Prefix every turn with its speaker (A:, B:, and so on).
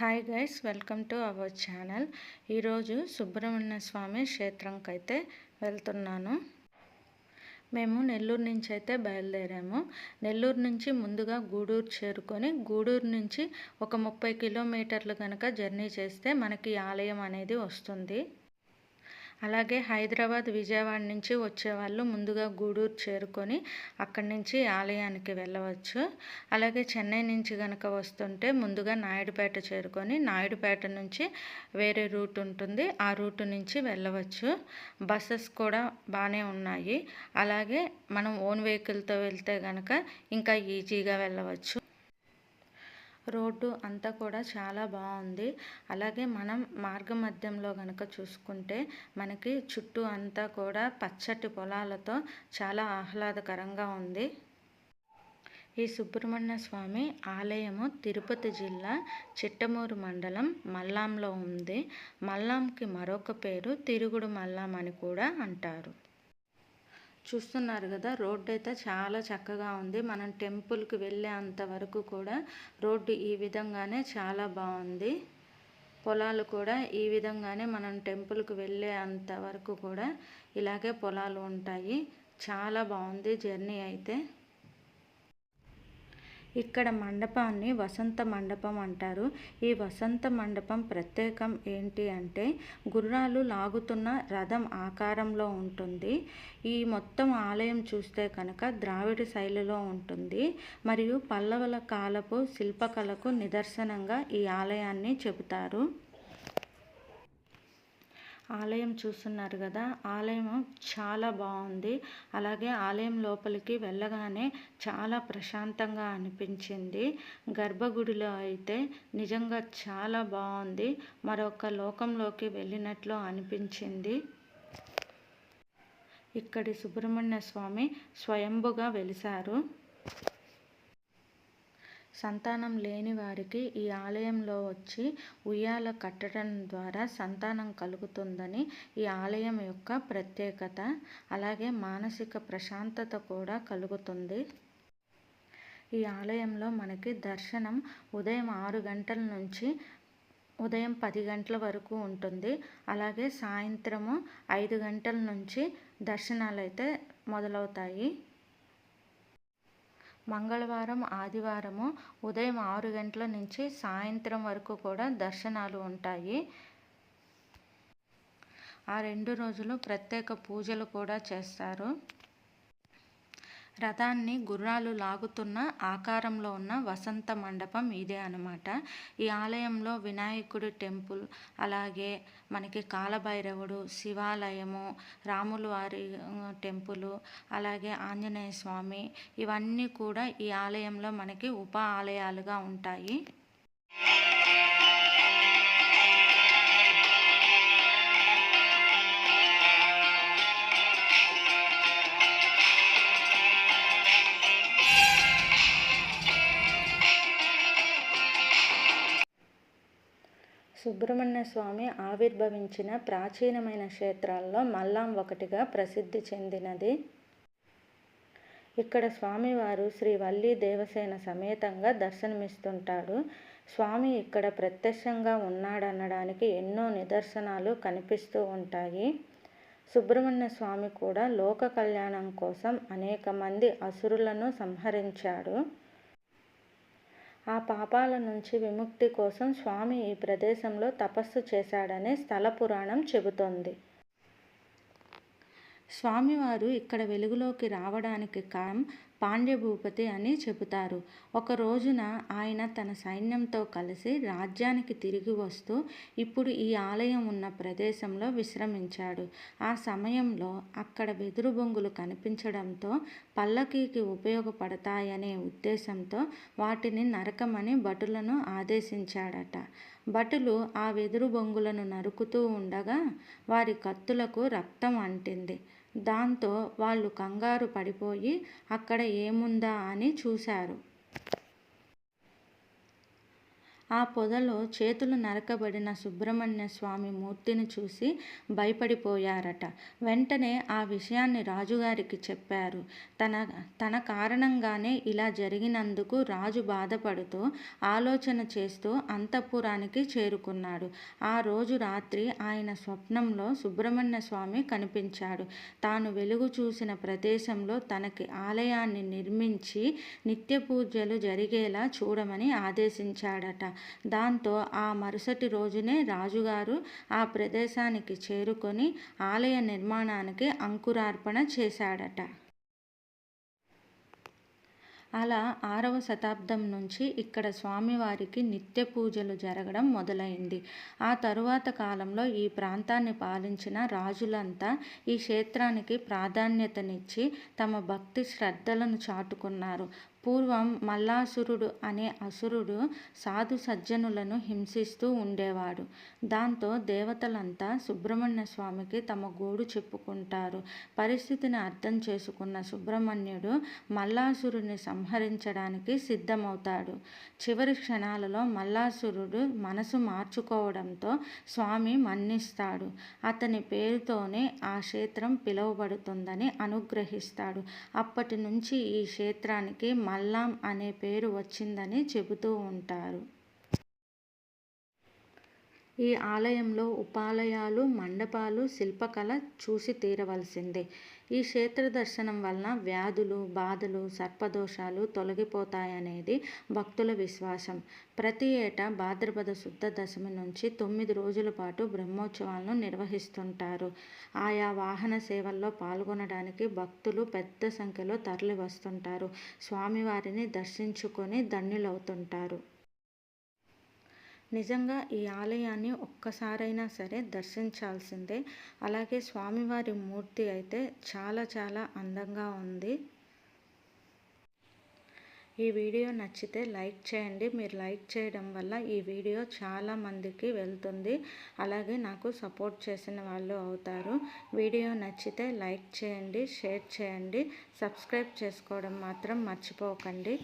A: hi guys welcome to our channel ఈరోజు సుబ్రహ్మణ్య స్వామి క్షేత్రంకి అయితే వెళ్తున్నాను మేము నెల్లూరు నుంచి అయితే బయలుదేరాము నెల్లూరు నుంచి ముందుగా గూడూరు చేరుకొని గూడూరు నుంచి ఒక ముప్పై కిలోమీటర్లు కనుక జర్నీ చేస్తే మనకి ఆలయం అనేది వస్తుంది అలాగే హైదరాబాద్ విజయవాడ నుంచి వచ్చేవాళ్ళు ముందుగా గూడూరు చేరుకొని అక్కడి నుంచి ఆలయానికి వెళ్ళవచ్చు అలాగే చెన్నై నుంచి కనుక వస్తుంటే ముందుగా నాయుడుపేట చేరుకొని నాయుడుపేట నుంచి వేరే రూట్ ఉంటుంది ఆ రూట్ నుంచి వెళ్ళవచ్చు బస్సెస్ కూడా బాగానే ఉన్నాయి అలాగే మనం ఓన్ వెహికల్తో వెళ్తే కనుక ఇంకా ఈజీగా వెళ్ళవచ్చు రోడ్డు అంతా కూడా చాలా బాగుంది అలాగే మనం మార్గ మధ్యంలో కనుక చూసుకుంటే మనకి చుట్టూ అంతా కూడా పచ్చటి పొలాలతో చాలా ఆహ్లాదకరంగా ఉంది ఈ సుబ్రహ్మణ్య స్వామి ఆలయము తిరుపతి జిల్లా చిట్టమూరు మండలం మల్లాంలో ఉంది మల్లాంకి మరొక పేరు తిరుగుడు మల్లాం అని కూడా అంటారు చూస్తున్నారు కదా రోడ్డు అయితే చాలా చక్కగా ఉంది మనం టెంపుల్కి వెళ్ళేంత వరకు కూడా రోడ్డు ఈ విధంగానే చాలా బాగుంది పొలాలు కూడా ఈ విధంగానే మనం టెంపుల్కి వెళ్ళేంత వరకు కూడా ఇలాగే పొలాలు ఉంటాయి చాలా బాగుంది జర్నీ అయితే ఇక్కడ మండపాన్ని వసంత మండపం అంటారు ఈ వసంత మండపం ప్రత్యేకం ఏంటి అంటే గుర్రాలు లాగుతున్న రథం ఆకారంలో ఉంటుంది ఈ మొత్తం ఆలయం చూస్తే కనుక ద్రావిడ శైలిలో ఉంటుంది మరియు పల్లవుల కాలపు శిల్పకళకు నిదర్శనంగా ఈ ఆలయాన్ని చెబుతారు ఆలయం చూస్తున్నారు కదా ఆలయం చాలా బాగుంది అలాగే ఆలయం లోపలికి వెళ్ళగానే చాలా ప్రశాంతంగా అనిపించింది గర్భగుడిలో అయితే నిజంగా చాలా బాగుంది మరొక లోకంలోకి వెళ్ళినట్లు అనిపించింది ఇక్కడి సుబ్రహ్మణ్య స్వామి స్వయంభుగా వెలిశారు సంతానం లేని వారికి ఈ ఆలయంలో వచ్చి ఉయ్యాల కట్టడం ద్వారా సంతానం కలుగుతుందని ఈ ఆలయం యొక్క ప్రత్యేకత అలాగే మానసిక ప్రశాంతత కూడా కలుగుతుంది ఈ ఆలయంలో మనకి దర్శనం ఉదయం ఆరు గంటల నుంచి ఉదయం పది గంటల వరకు ఉంటుంది అలాగే సాయంత్రము ఐదు గంటల నుంచి దర్శనాలు అయితే మొదలవుతాయి మంగళవారం ఆదివారము ఉదయం ఆరు గంటల నుంచి సాయంత్రం వరకు కూడా దర్శనాలు ఉంటాయి ఆ రెండు రోజులు ప్రత్యేక పూజలు కూడా చేస్తారు రథాన్ని గుర్రాలు లాగుతున్న ఆకారంలో ఉన్న వసంత మండపం ఇదే అనమాట ఈ ఆలయంలో వినాయకుడు టెంపుల్ అలాగే మనకి కాలభైరవుడు శివాలయము రాముల వారి అలాగే ఆంజనేయ స్వామి ఇవన్నీ కూడా ఈ ఆలయంలో మనకి ఉప ఆలయాలుగా ఉంటాయి సుబ్రహ్మణ్య స్వామి ఆవిర్భవించిన ప్రాచీనమైన క్షేత్రాల్లో మల్లాం ఒకటిగా ప్రసిద్ధి చెందినది ఇక్కడ స్వామివారు శ్రీ వల్లి దేవసేన సమేతంగా దర్శనమిస్తుంటాడు స్వామి ఇక్కడ ప్రత్యక్షంగా ఉన్నాడనడానికి ఎన్నో నిదర్శనాలు కనిపిస్తూ ఉంటాయి సుబ్రహ్మణ్య స్వామి కూడా లోక కళ్యాణం కోసం అనేక మంది అసురులను సంహరించాడు ఆ పాపాల నుంచి విముక్తి కోసం స్వామి ఈ ప్రదేశంలో తపస్సు చేశాడనే స్థల పురాణం చెబుతోంది స్వామివారు ఇక్కడ వెలుగులోకి రావడానికి కారణం పాండ్యభూపతి అని చెబుతారు ఒక రోజున ఆయన తన సైన్యంతో కలిసి రాజ్యానికి తిరిగి వస్తూ ఇప్పుడు ఈ ఆలయం ఉన్న ప్రదేశంలో విశ్రమించాడు ఆ సమయంలో అక్కడ వెదురు బొంగులు కనిపించడంతో పల్లకీకి ఉపయోగపడతాయనే ఉద్దేశంతో వాటిని నరకమని భటులను ఆదేశించాడట భటులు ఆ వెదురు బొంగులను నరుకుతూ ఉండగా వారి కత్తులకు రక్తం అంటింది దాంతో వాళ్ళు కంగారు పడిపోయి అక్కడ ఏముందా అని చూశారు ఆ పొదలో చేతులు నరకబడిన సుబ్రహ్మణ్య స్వామి మూర్తిని చూసి భయపడిపోయారట వెంటనే ఆ విషయాన్ని రాజుగారికి చెప్పారు తన తన కారణంగానే ఇలా జరిగినందుకు రాజు బాధపడుతూ ఆలోచన చేస్తూ అంతఃపురానికి చేరుకున్నాడు ఆ రోజు రాత్రి ఆయన స్వప్నంలో సుబ్రహ్మణ్య స్వామి కనిపించాడు తాను వెలుగు చూసిన ప్రదేశంలో తనకి ఆలయాన్ని నిర్మించి నిత్య పూజలు జరిగేలా చూడమని ఆదేశించాడట దాంతో ఆ మరుసటి రోజునే రాజుగారు ఆ ప్రదేశానికి చేరుకొని ఆలయ నిర్మాణానికి అంకురార్పణ చేశాడట అలా ఆరవ శతాబ్దం నుంచి ఇక్కడ స్వామివారికి నిత్య పూజలు జరగడం మొదలైంది ఆ తరువాత కాలంలో ఈ ప్రాంతాన్ని పాలించిన రాజులంతా ఈ క్షేత్రానికి ప్రాధాన్యతనిచ్చి తమ భక్తి శ్రద్ధలను చాటుకున్నారు పూర్వం మల్లాసురుడు అనే అసురుడు సాధు సజ్జనులను హింసిస్తూ ఉండేవాడు దాంతో దేవతలంతా సుబ్రహ్మణ్య స్వామికి తమ గోడు చెప్పుకుంటారు పరిస్థితిని అర్థం చేసుకున్న సుబ్రహ్మణ్యుడు మల్లాసురుని సంహరించడానికి సిద్ధమవుతాడు చివరి క్షణాలలో మల్లాసురుడు మనసు మార్చుకోవడంతో స్వామి మన్నిస్తాడు అతని పేరుతోనే ఆ క్షేత్రం పిలువబడుతుందని అనుగ్రహిస్తాడు అప్పటి నుంచి ఈ క్షేత్రానికి మల్లాం అనే పేరు వచ్చిందని చెబుతూ ఉంటారు ఈ ఆలయంలో ఉపాలయాలు మండపాలు శిల్పకళ చూసి తీరవలసిందే ఈ క్షేత్ర దర్శనం వలన వ్యాధులు బాధలు సర్పదోషాలు తొలగిపోతాయనేది భక్తుల విశ్వాసం ప్రతి ఏటా భాద్రపద శుద్ధ దశమి నుంచి తొమ్మిది రోజుల పాటు బ్రహ్మోత్సవాలను నిర్వహిస్తుంటారు ఆయా వాహన సేవల్లో పాల్గొనడానికి భక్తులు పెద్ద సంఖ్యలో తరలి వస్తుంటారు స్వామివారిని దర్శించుకొని ధన్యులవుతుంటారు నిజంగా ఈ ఆలయాన్ని ఒక్కసారైనా సరే దర్శించాల్సిందే అలాగే స్వామివారి మూర్తి అయితే చాలా చాలా అందంగా ఉంది ఈ వీడియో నచ్చితే లైక్ చేయండి మీరు లైక్ చేయడం వల్ల ఈ వీడియో చాలా మందికి వెళ్తుంది అలాగే నాకు సపోర్ట్ చేసిన వాళ్ళు అవుతారు వీడియో నచ్చితే లైక్ చేయండి షేర్ చేయండి సబ్స్క్రైబ్ చేసుకోవడం మాత్రం మర్చిపోకండి